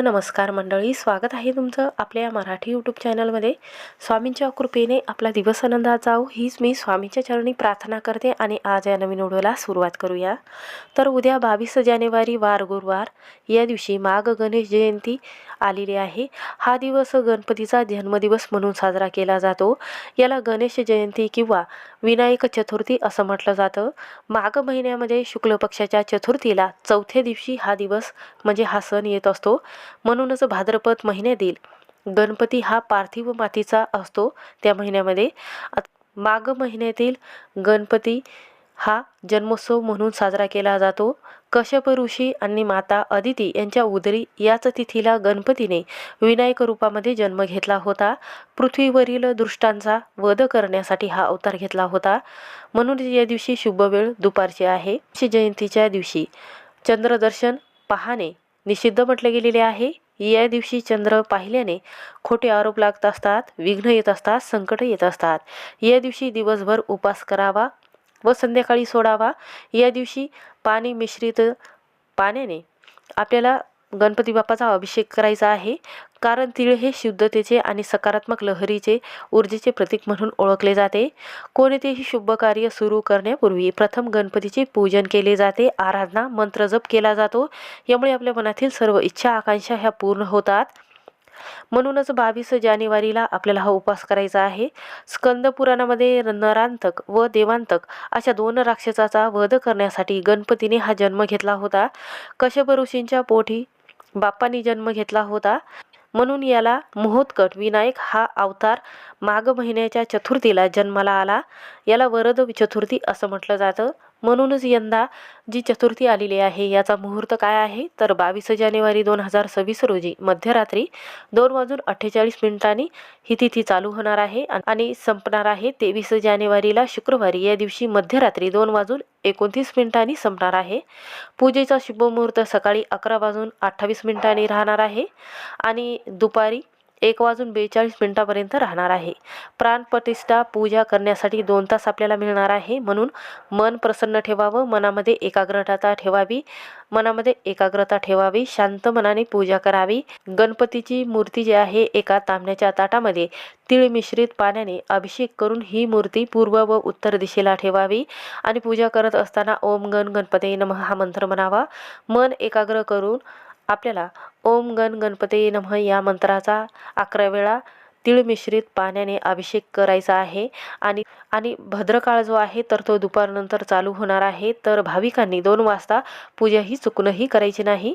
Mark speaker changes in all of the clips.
Speaker 1: नमस्कार मंडळी स्वागत आहे तुमचं आपल्या या मराठी यूट्यूब चॅनलमध्ये स्वामींच्या कृपेने आपला दिवस आनंदात जाऊ हीच मी स्वामींच्या चरणी प्रार्थना करते आणि आज या नवीन व्हिडिओला सुरुवात करूया. तर उद्या बावीस जानेवारी वार गुरुवार. या दिवशी माघ गणेश जयंती. आलेली आहे. हा दिवस गणपतीचा जन्मदिवस म्हणून साजरा केला जातो. याला गणेश जयंती किंवा विनायक चतुर्थी असं म्हटलं जातं. माघ महिन्यामध्ये शुक्ल पक्षाच्या चतुर्थीला चौथ्या दिवशी हा दिवस म्हणजे हा सण येत असतो. म्हणूनच भाद्रपद महिन्यातील गणपती हा पार्थिव मातीचा असतो त्या महिन्यामध्ये. माघ महिन्यातील गणपती हा जन्मोत्सव म्हणून साजरा केला जातो. कश्यप ऋषी आणि माता अदिती यांच्या उदरी याच तिथीला गणपतीने विनायक रूपामध्ये जन्म घेतला होता. पृथ्वीवरील दृष्टांचा वध करण्यासाठी हा अवतार घेतला होता. म्हणून या दिवशी शुभ वेळ दुपारची आहे. जयंतीच्या दिवशी चंद्रदर्शन पाहणे निषिद्ध म्हटले गेलेले आहे. या दिवशी चंद्र पाहिल्याने खोटे आरोप लागत असतात विघ्न येत असतात संकट येत असतात. या दिवशी दिवसभर उपास करावा व संध्याकाळी सोडावा. या दिवशी पाणी मिश्रित पाण्याने आपल्याला गणपती बाप्पाचा अभिषेक करायचा आहे. कारण तिळ हे शुद्धतेचे आणि सकारात्मक लहरीचे ऊर्जेचे प्रतीक म्हणून ओळखले जाते. कोणतेही शुभ कार्य सुरू करण्यापूर्वी प्रथम गणपतीचे पूजन केले जाते. आराधना मंत्रजप केला जातो. यामुळे आपल्या मनातील सर्व इच्छा आकांक्षा ह्या पूर्ण होतात. म्हणूनच बावीस जानेवारीला आपल्याला हा उपवास करायचा आहे. स्कंद पुराणामध्ये नरांतक व देवांतक अशा दोन राक्षसाचा वध करण्यासाठी गणपतीने हा जन्म घेतला होता. कश्यप ऋषींच्या पोटी बाप्पांनी जन्म घेतला होता. म्हणून याला मोहोत्कट विनायक हा अवतार माघ महिन्याच्या चतुर्थीला जन्माला आला. याला वरद चतुर्थी असं म्हटलं जातं. म्हणूनच यंदा जी चतुर्थी आलेली आहे याचा मुहूर्त काय आहे? तर बावीस जानेवारी दोन हजार सव्वीस रोजी मध्यरात्री दोन वाजून अठ्ठेचाळीस मिनिटांनी ही तिथी चालू होणार आहे आणि- संपणार आहे. तेवीस जानेवारीला शुक्रवारी या दिवशी मध्यरात्री दोन वाजून एकोणतीस मिनिटांनी संपणार आहे. पूजेचा शुभमुहूर्त सकाळी अकरा वाजून अठ्ठावीस मिनिटांनी राहणार आहे आणि दुपारी एक वाजून बेचाळीस मिनिटापर्यंत राहणार आहे. प्राणप्रतिष्ठा पूजा करण्यासाठी दोन तास आपल्याला मिळणार आहे म्हणून मन प्रसन्न ठेवावं मनामध्ये एकाग्रता ठेवावी मनामध्ये एकाग्रता ठेवावी शांत मनाने पूजा करावी. गणपतीची मूर्ती जी आहे एका तांब्याच्या ताटामध्ये तीळ मिश्रित पाण्याने अभिषेक करून ही मूर्ती पूर्व व उत्तर दिशेला ठेवावी आणि पूजा करत असताना ओम गण गणपती नम हा मंत्र म्हणावा. मन एकाग्र करून आपल्याला ओम गण गणपती नमः या मंत्राचा अकरा वेळा तीळ मिश्रित पाण्याने अभिषेक करायचा आहे. आणि आणि भद्रकाळ जो आहे तर तो दुपारनंतर चालू होणार आहे. तर भाविकांनी दोन वाजता पूजा ही चुकूनही करायची नाही.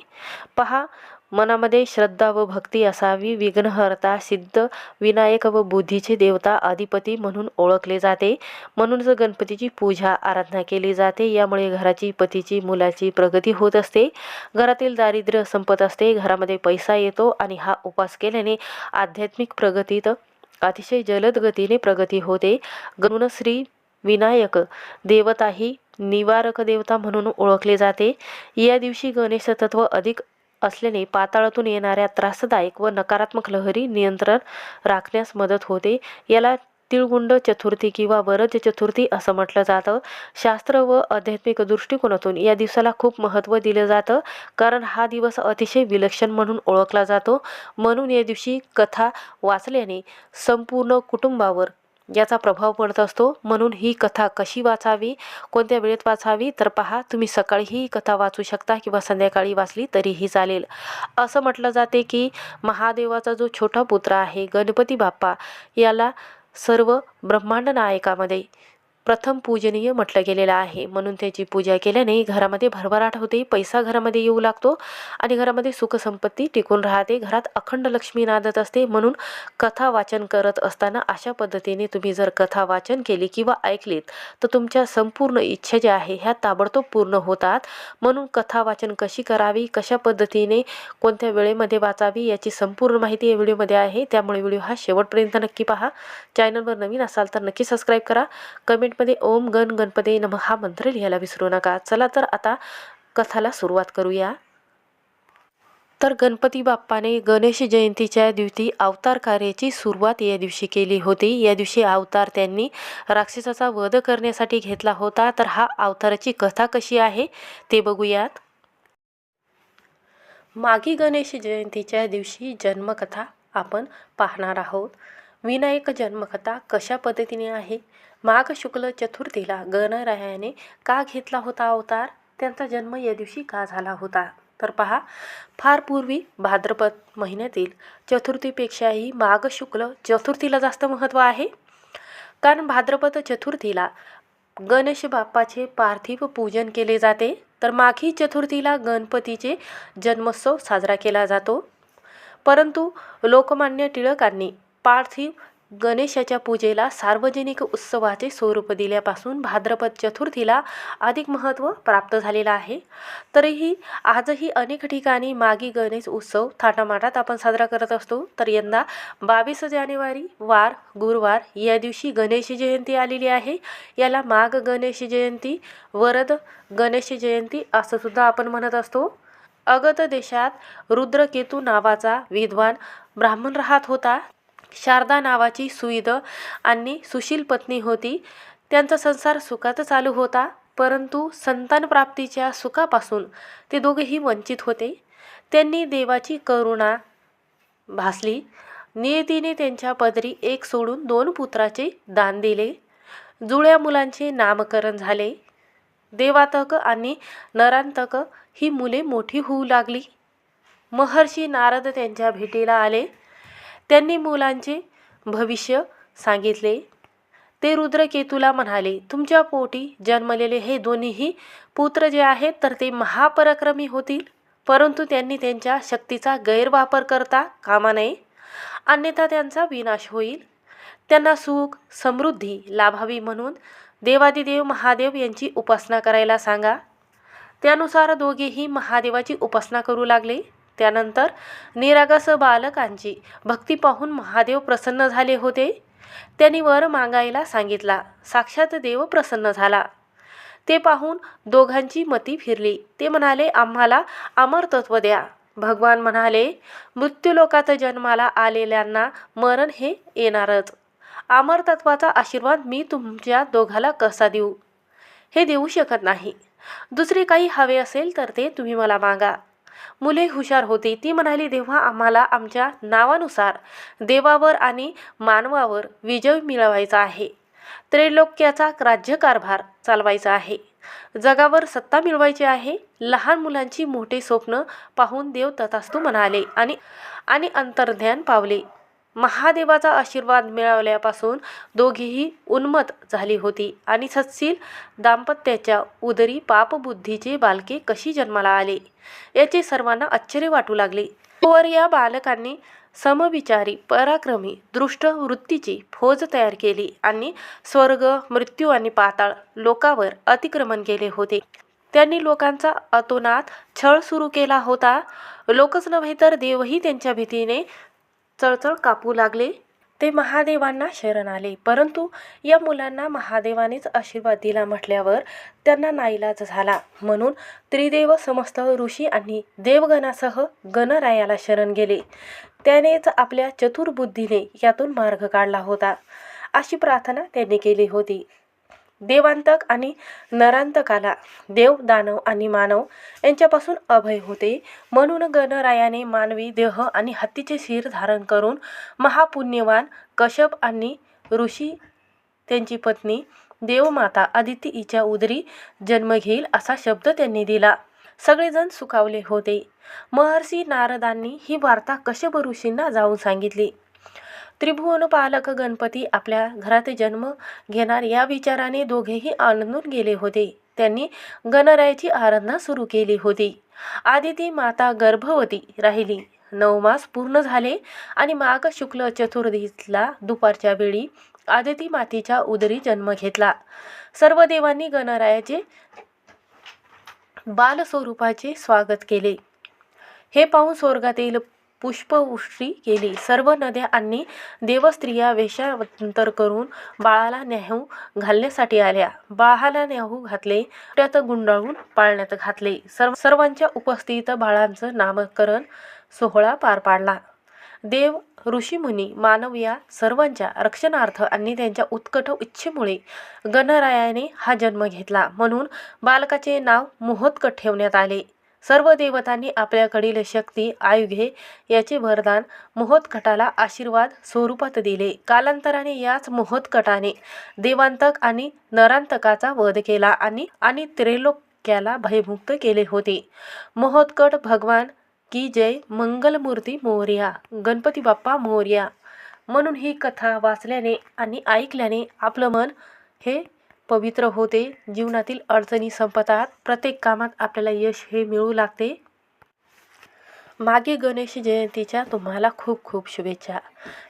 Speaker 1: पहा मनामध्ये श्रद्धा व भक्ती असावी. विघ्नहर्ता सिद्ध विनायक व बुद्धीचे देवता अधिपती म्हणून ओळखले जाते. म्हणूनच गणपतीची पूजा आराधना केली जाते यामुळे घराची पतीची मुलाची प्रगती होत असते. घरातील दारिद्र्य संपत असते घरामध्ये पैसा येतो आणि हा उपास केल्याने आध्यात्मिक प्रगतीत अतिशय जलद गतीने प्रगती होते. गणून श्री विनायक देवता ही निवारक देवता म्हणून ओळखले जाते. या दिवशी गणेश तत्व अधिक असल्याने पाताळातून येणाऱ्या त्रासदायक व नकारात्मक लहरी नियंत्रण राखण्यास मदत होते. याला तिळगुंड चतुर्थी किंवा वरद चतुर्थी असं म्हटलं जातं. शास्त्र व आध्यात्मिक दृष्टिकोनातून या दिवसाला खूप महत्त्व दिलं जातं कारण हा दिवस अतिशय विलक्षण म्हणून ओळखला जातो. म्हणून या दिवशी कथा वाचल्याने संपूर्ण कुटुंबावर याचा प्रभाव पडत असतो. म्हणून ही कथा कशी वाचावी कोणत्या वेळेत वाचावी तर पहा तुम्ही सकाळी ही कथा वाचू शकता किंवा संध्याकाळी वाचली तरीही चालेल. असं म्हटलं जाते की महादेवाचा जो छोटा पुत्र आहे गणपती बाप्पा याला सर्व ब्रह्मांड नायकामध्ये प्रथम पूजनीय म्हटलं गेलेलं आहे. म्हणून त्याची पूजा केल्याने घरामध्ये भरभराट होते पैसा घरामध्ये येऊ लागतो आणि घरामध्ये सुखसंपत्ती टिकून राहते. घरात अखंड लक्ष्मी नादत असते म्हणून कथा वाचन करत असताना अशा पद्धतीने तुम्ही जर कथा वाचन केली किंवा ऐकलीत तर तुमच्या संपूर्ण इच्छा ज्या आहे ह्या ताबडतोब पूर्ण होतात. म्हणून कथा वाचन कशी करावी कशा पद्धतीने कोणत्या वेळेमध्ये वाचावी याची संपूर्ण माहिती या व्हिडिओमध्ये आहे. त्यामुळे व्हिडिओ हा शेवटपर्यंत नक्की पहा. चॅनलवर नवीन असाल तर नक्की सबस्क्राईब करा. कमेंट कमेंटमध्ये ओम गण गणपती नम हा मंत्र लिहायला विसरू नका. चला तर आता कथाला सुरुवात करूया. तर गणपती बाप्पाने गणेश जयंतीच्या दिवशी अवतार कार्याची सुरुवात या दिवशी केली होती. या दिवशी अवतार त्यांनी राक्षसाचा वध करण्यासाठी घेतला होता. तर हा अवताराची कथा कशी आहे ते बघूयात. मागी गणेश जयंतीच्या दिवशी जन्मकथा आपण पाहणार आहोत. विनायक जन्मकथा कशा पद्धतीने आहे? माघ शुक्ल चतुर्थीला गणरायाने का घेतला होता अवतार? त्यांचा जन्म या दिवशी का झाला होता? तर पहा फार पूर्वी भाद्रपद महिन्यातील चतुर्थीपेक्षाही माघ शुक्ल चतुर्थीला जास्त महत्त्व आहे. कारण भाद्रपद चतुर्थीला गणेश बाप्पाचे पार्थिव पूजन केले जाते. तर माघी चतुर्थीला गणपतीचे जन्मोत्सव साजरा केला जातो. परंतु लोकमान्य टिळकांनी पार्थिव गणेशाच्या पूजेला सार्वजनिक उत्सवाचे स्वरूप दिल्यापासून भाद्रपद चतुर्थीला अधिक महत्त्व प्राप्त झालेलं आहे. तरीही आजही अनेक ठिकाणी मागी गणेश उत्सव थाटामाटात आपण साजरा करत असतो. तर यंदा बावीस जानेवारी वार गुरुवार या दिवशी गणेश जयंती आलेली आहे. याला माघ गणेश जयंती वरद गणेश जयंती असं सुद्धा आपण म्हणत असतो. अगत देशात रुद्रकेतू नावाचा विद्वान ब्राह्मण राहत होता. शारदा नावाची सुईद आणि सुशील पत्नी होती. त्यांचा संसार सुखात चालू होता परंतु संतान प्राप्तीच्या सुखापासून ते दोघेही वंचित होते. त्यांनी देवाची करुणा भासली. नियतीने त्यांच्या पदरी एक सोडून दोन पुत्राचे दान दिले. जुळ्या मुलांचे नामकरण झाले. देवातक आणि नरांतक ही मुले मोठी होऊ लागली. महर्षी नारद त्यांच्या भेटीला आले. त्यांनी मुलांचे भविष्य सांगितले. ते रुद्रकेतूला म्हणाले तुमच्या पोटी जन्मलेले हे दोन्हीही पुत्र जे आहेत तर ते महापराक्रमी होतील. परंतु त्यांनी त्यांच्या शक्तीचा गैरवापर करता कामा नये. अन्यथा त्यांचा विनाश होईल. त्यांना सुख समृद्धी लाभावी म्हणून देवादिदेव महादेव यांची उपासना करायला सांगा. त्यानुसार दोघेही महादेवाची उपासना करू लागले. त्यानंतर निरागस बालकांची भक्ती पाहून महादेव प्रसन्न झाले होते. त्यांनी वर मागायला सांगितला. साक्षात देव प्रसन्न झाला. ते पाहून दोघांची मती फिरली. ते म्हणाले आम्हाला अमरतत्व द्या. भगवान म्हणाले मृत्यूलोकात जन्माला आलेल्यांना मरण हे येणारच. अमरतत्वाचा आशीर्वाद मी तुमच्या दोघाला कसा देऊ? हे देऊ शकत नाही. दुसरे काही हवे असेल तर ते तुम्ही मला मागा. मुले हुशार होती. ती म्हणाली तेव्हा आम्हाला आमच्या नावानुसार देवावर आणि मानवावर विजय मिळवायचा आहे. त्रैलोक्याचा राज्यकारभार चालवायचा आहे. जगावर सत्ता मिळवायची आहे. लहान मुलांची मोठे स्वप्न पाहून देव तथास्तू म्हणाले आणि आणि अंतर्ध्यान पावले. महादेवाचा आशीर्वाद मिळवल्यापासून दोघीही उन्मत झाली होती. आणि सत्शील दाम्पत्याच्या उदरी पापबुद्धीचे बालके कशी जन्माला आले? याचे सर्वांना आश्चर्य वाटू लागले. वर या बालकांनी समविचारी पराक्रमी दृष्ट वृत्तीची फौज तयार केली आणि स्वर्ग मृत्यू आणि पाताळ लोकावर अतिक्रमण केले होते. त्यांनी लोकांचा अतोनात छळ सुरू केला होता. लोकच नव्हे तर देवही त्यांच्या भीतीने चळचळ कापू लागले. ते महादेवांना शरण आले. परंतु या मुलांना महादेवानेच आशीर्वाद दिला म्हटल्यावर त्यांना नाईलाज झाला. म्हणून त्रिदेव समस्त ऋषी आणि देवगणासह गणरायाला शरण गेले. त्यानेच आपल्या चतुर्बुद्धीने यातून मार्ग काढला होता. अशी प्रार्थना त्यांनी केली होती. देवांतक आणि नरांतकाला देव दानव आणि मानव यांच्यापासून अभय होते. म्हणून गणरायाने मानवी देह आणि हत्तीचे शिर धारण करून महापुण्यवान कश्यप आणि ऋषी त्यांची पत्नी देवमाता आदिती हिच्या उदरी जन्म घेईल असा शब्द त्यांनी दिला. सगळेजण सुखावले होते. महर्षी नारदांनी ही वार्ता कश्यप ऋषींना जाऊन सांगितली. त्रिभुवन पालक गणपती आपल्या घरात जन्म घेणार या विचाराने दोघेही आनंदून गेले होते. त्यांनी गणरायाची आराधना सुरू केली होती. आदिती माता गर्भवती राहिली. नऊ मास पूर्ण झाले आणि माघ शुक्ल चतुर्दशीला दुपारच्या वेळी आदिती मातेच्या उदरी जन्म घेतला. सर्व देवांनी गणरायाचे बालस्वरूपाचे स्वागत केले. हे पाहून स्वर्गातील पुष्पवृष्टी केली. सर्व नद्या आणि देवस्त्रिया वेशांतर करून बाळाला न्याहू घालण्यासाठी आल्या. बाळाला न्याहू घातले त्यात गुंडाळून पाळण्यात घातले. सर्व सर्वांच्या उपस्थित बाळांचं नामकरण सोहळा पार पाडला. देव ऋषीमुनी मानव या सर्वांच्या रक्षणार्थ आणि त्यांच्या उत्कट इच्छेमुळे गणरायाने हा जन्म घेतला. म्हणून बालकाचे नाव मोहोत्कट ठेवण्यात आले. सर्व देवतांनी आपल्याकडील शक्ती आयुघे याचे वरदान मोहोत्कटाला आशीर्वाद स्वरूपात दिले. कालांतराने याच मोहोत्कटाने देवांतक आणि नरांतकाचा वध केला आणि आणि त्रैलोक्याला भयमुक्त केले होते. मोहोत्कट भगवान की जय मंगलमूर्ती मोर्या गणपती बाप्पा मोर्या. म्हणून ही कथा वाचल्याने आणि ऐकल्याने आपलं मन हे पवित्र होते. जीवनातील अडचणी संपतात. प्रत्येक कामात आपल्याला यश हे मिळू लागते. मागे गणेश जयंतीच्या तुम्हाला खूप खूप शुभेच्छा.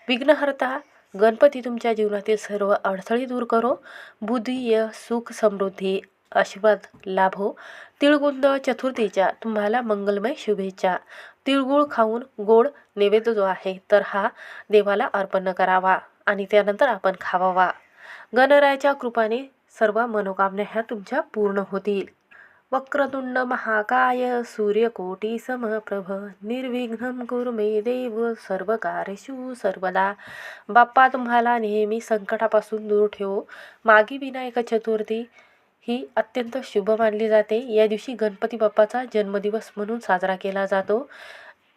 Speaker 1: विघ्नहर्ता गणपती तुमच्या जीवनातील सर्व अडथळे दूर करो. बुद्धी सुख समृद्धी आशीर्वाद लाभो. तिळगुंद चतुर्थीच्या तुम्हाला मंगलमय शुभेच्छा. तिळगुळ खाऊन गोड नैवेद्य जो आहे तर हा देवाला अर्पण करावा आणि त्यानंतर आपण खावावा. गणरायाच्या कृपाने सर्व मनोकामना ह्या तुमच्या पूर्ण होतील. वक्रतुंड महाकाय सूर्यकोटी समप्रभ निर्विघ्नं गुरुमे देव सर्व कार्येषु सर्वदा. बाप्पा तुम्हाला नेहमी संकटापासून दूर ठेवो. मागी विनायक चतुर्थी ही अत्यंत शुभ मानली जाते. या दिवशी गणपती बाप्पाचा जन्मदिवस म्हणून साजरा केला जातो.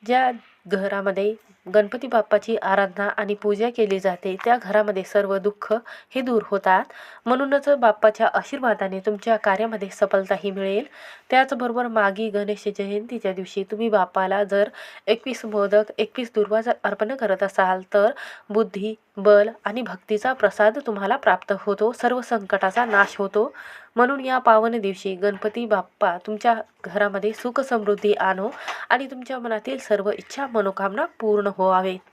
Speaker 1: ज्या घरामध्ये गणपती बाप्पाची आराधना आणि पूजा केली जाते. त्या घरामध्ये सर्व दुःख हे दूर होतात. म्हणूनच बाप्पाच्या आशीर्वादाने तुमच्या कार्यामध्ये सफलताही मिळेल. त्याचबरोबर मागी गणेश जयंतीच्या दिवशी तुम्ही बाप्पाला जर एकवीस मोदक एकवीस दुर्वा जर अर्पण करत असाल तर बुद्धी बल आणि भक्तीचा प्रसाद तुम्हाला प्राप्त होतो. सर्व संकटाचा नाश होतो. म्हणून या पावन दिवशी गणपती बाप्पा तुमच्या घरामध्ये सुख समृद्धी आणो आणि तुमच्या मनातील सर्व इच्छा मनोकामना पूर्ण व्हावे.